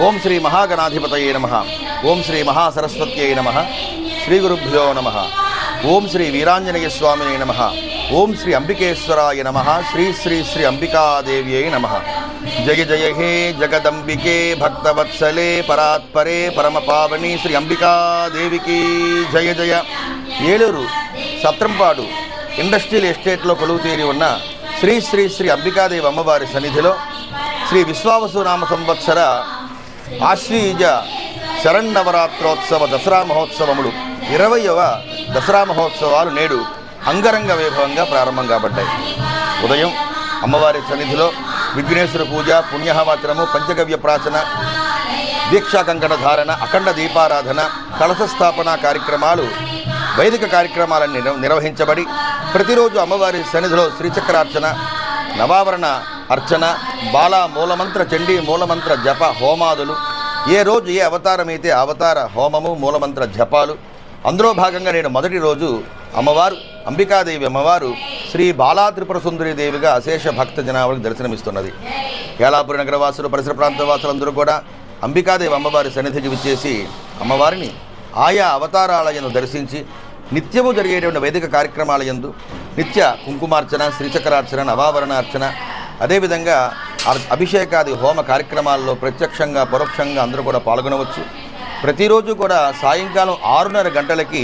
ఓం శ్రీ మహాగణాధిపతయే నమ. ఓం శ్రీ మహాసరస్వత్యై నమ. శ్రీ గురుభ్యో నమ. ఓం శ్రీ వీరాంజనేయ స్వామినే నమ. ఓం శ్రీ అంబికేశ్వరాయ నమ. శ్రీ శ్రీ శ్రీ అంబికాదేవ్యై నమ. జయ జయ హే జగదంబికే భక్తవత్సలే పరాత్పరే పరమ పావని శ్రీ అంబికాదేవికి జయ జయ. ఏలూరు సత్రంపాడు ఇండస్ట్రియల్ ఎస్టేట్లో కొలువు తీరి ఉన్న శ్రీ శ్రీ శ్రీ అంబికాదేవి అమ్మవారి సన్నిధిలో శ్రీ విశ్వావసు నామ సంవత్సర ఆశ్వీజ శరణవరాత్రోత్సవ దసరా మహోత్సవములు ఇరవయవ దసరా మహోత్సవాలు నేడు అంగరంగ వైభవంగా ప్రారంభం కాబడ్డాయి. ఉదయం అమ్మవారి సన్నిధిలో విఘ్నేశ్వర పూజ పుణ్యహవాచనము పంచగవ్య ప్రాచన దీక్షా కంకణ ధారణ అఖండ దీపారాధన కలశ స్థాపన కార్యక్రమాలు వైదిక కార్యక్రమాలను నిర్వ- నిర్వహించబడి ప్రతిరోజు అమ్మవారి సన్నిధిలో శ్రీచక్రార్చన నవావరణ అర్చన బాల మూలమంత్ర చండీ మూలమంత్ర జప హోమాదులు. ఏ రోజు ఏ అవతారం అయితే అవతార హోమము మూలమంత్ర జపాలు. అందులో భాగంగా నేను మొదటి రోజు అమ్మవారు అంబికాదేవి అమ్మవారు శ్రీ బాలా త్రిపుర సుందరి దేవిగా అశేష భక్త జనాలకు దర్శనమిస్తున్నది. కేలాపురి నగరవాసులు పరిసర ప్రాంత వాసులందరూ కూడా అంబికాదేవి అమ్మవారి సన్నిధికి విచ్చేసి అమ్మవారిని ఆయా అవతారాలయను దర్శించి నిత్యము జరిగేటువంటి వైదిక కార్యక్రమాలయందు నిత్య కుంకుమార్చన శ్రీచక్రార్చన నవావరణ అర్చన అదేవిధంగా అర్- అభిషేకాది హోమ కార్యక్రమాల్లో ప్రత్యక్షంగా పరోక్షంగా అందరూ కూడా పాల్గొనవచ్చు. ప్రతిరోజు కూడా సాయంకాలం ఆరున్నర గంటలకి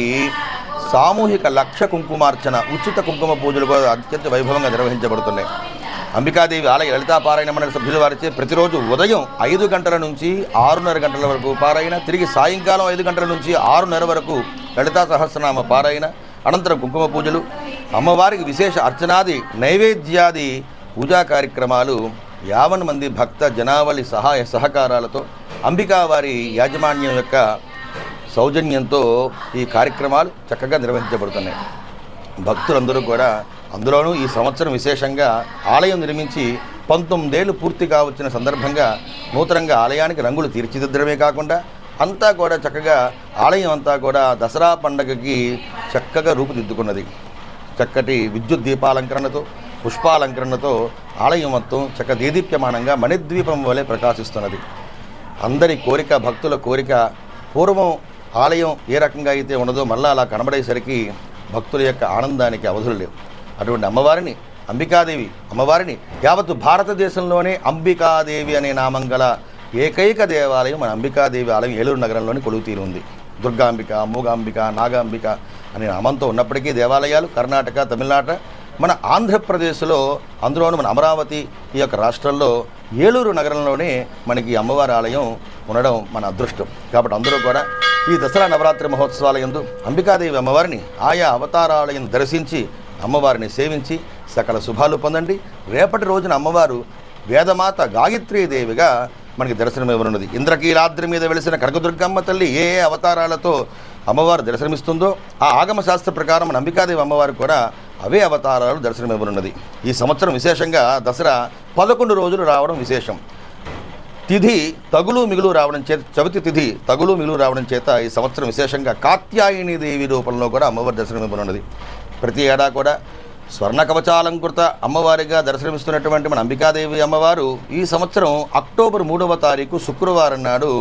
సామూహిక లక్ష కుంకుమార్చన ఉచిత కుంకుమ పూజలు కూడా అత్యంత వైభవంగా నిర్వహించబడుతున్నాయి. అంబికాదేవి ఆలయ లలితా పారాయణ మండలి సభ్యుల వారిచే ప్రతిరోజు ఉదయం ఐదు గంటల నుంచి ఆరున్నర గంటల వరకు పారాయణ తిరిగి సాయంకాలం ఐదు గంటల నుంచి ఆరున్నర వరకు లలితా సహస్రనామ పారాయణ అనంతరం కుంకుమ పూజలు అమ్మవారికి విశేష అర్చనాది నైవేద్యాది పూజా కార్యక్రమాలు యావన్ మంది భక్త జనావళి సహాయ సహకారాలతో అంబికా వారి యాజమాన్యం యొక్క సౌజన్యంతో ఈ కార్యక్రమాలు చక్కగా నిర్వహించబడుతున్నాయి. భక్తులందరూ కూడా అందులోనూ ఈ సంవత్సరం విశేషంగా ఆలయం నిర్మించి పంతొమ్మిదేళ్ళు పూర్తి కావచ్చిన సందర్భంగా నూతనంగా ఆలయానికి రంగులు తీర్చిదిద్దడమే కాకుండా అంతా కూడా చక్కగా ఆలయం అంతా కూడా దసరా పండగకి చక్కగా రూపుదిద్దుకున్నది. చక్కటి విద్యుత్ దీపాలంకరణతో పుష్పాలంకరణతో ఆలయం మొత్తం చక్క దేదీప్యమానంగా మణిద్వీపం వలె ప్రకాశిస్తున్నది. అందరి కోరిక భక్తుల కోరిక పూర్వం ఆలయం ఏ రకంగా అయితే ఉన్నదో మళ్ళా అలా కనబడేసరికి భక్తుల యొక్క ఆనందానికి అవధులు లేవు. అటువంటి అమ్మవారిని అంబికాదేవి అమ్మవారిని యావత్తు భారతదేశంలోనే అంబికాదేవి అనే నామం గల ఏకైక దేవాలయం మన అంబికాదేవి ఆలయం ఏలూరు నగరంలోని కొలువుతీరు ఉంది. దుర్గాంబిక మూగాంబిక నాగాంబిక అనే నామంతో ఉన్నప్పటికీ దేవాలయాలు కర్ణాటక తమిళనాట మన ఆంధ్రప్రదేశ్లో అందులోనూ మన అమరావతి ఈ యొక్క రాష్ట్రంలో ఏలూరు నగరంలోనే మనకి ఈ అమ్మవారి ఆలయం ఉండడం మన అదృష్టం. కాబట్టి అందరూ కూడా ఈ దసరా నవరాత్రి మహోత్సవాలయందు అంబికాదేవి అమ్మవారిని ఆయా అవతారాలయం దర్శించి అమ్మవారిని సేవించి సకల శుభాలు పొందండి. రేపటి రోజున అమ్మవారు వేదమాత గాయత్రీదేవిగా మనకి దర్శనమివ్వనున్నది ఇంద్రకీలాద్రి మీద వెలిసిన కనకదుర్గమ్మ తల్లి ఏ ఏ అవతారాలతో అమ్మవారు దర్శనమిస్తుందో ఆ ఆగమ శాస్త్ర ప్రకారం మన అంబికాదేవి అమ్మవారు కూడా అవే అవతారాలు దర్శనమివ్వనున్నది. ఈ సంవత్సరం విశేషంగా దసరా పదకొండు రోజులు రావడం విశేషం. తిథి తగులు మిగులు రావడం చేత చవితి తిథి తగులు మిగులు రావడం చేత ఈ సంవత్సరం విశేషంగా కాత్యాయని దేవి రూపంలో కూడా అమ్మవారి దర్శనమివ్వనున్నది. ప్రతి ఏడా కూడా స్వర్ణ కవచాలంకృత అమ్మవారిగా దర్శనమిస్తున్నటువంటి మన అంబికాదేవి అమ్మవారు ఈ సంవత్సరం అక్టోబర్ మూడవ తారీఖు శుక్రవారం నాడు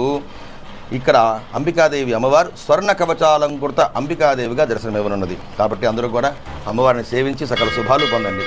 ఇక్కడ అంబికాదేవి అమ్మవారు స్వర్ణ కవచాలంకృత అంబికాదేవిగా దర్శనమివ్వనున్నది కాబట్టి అందరూ కూడా అమ్మవారిని సేవించి సకల శుభాలు పొందండి.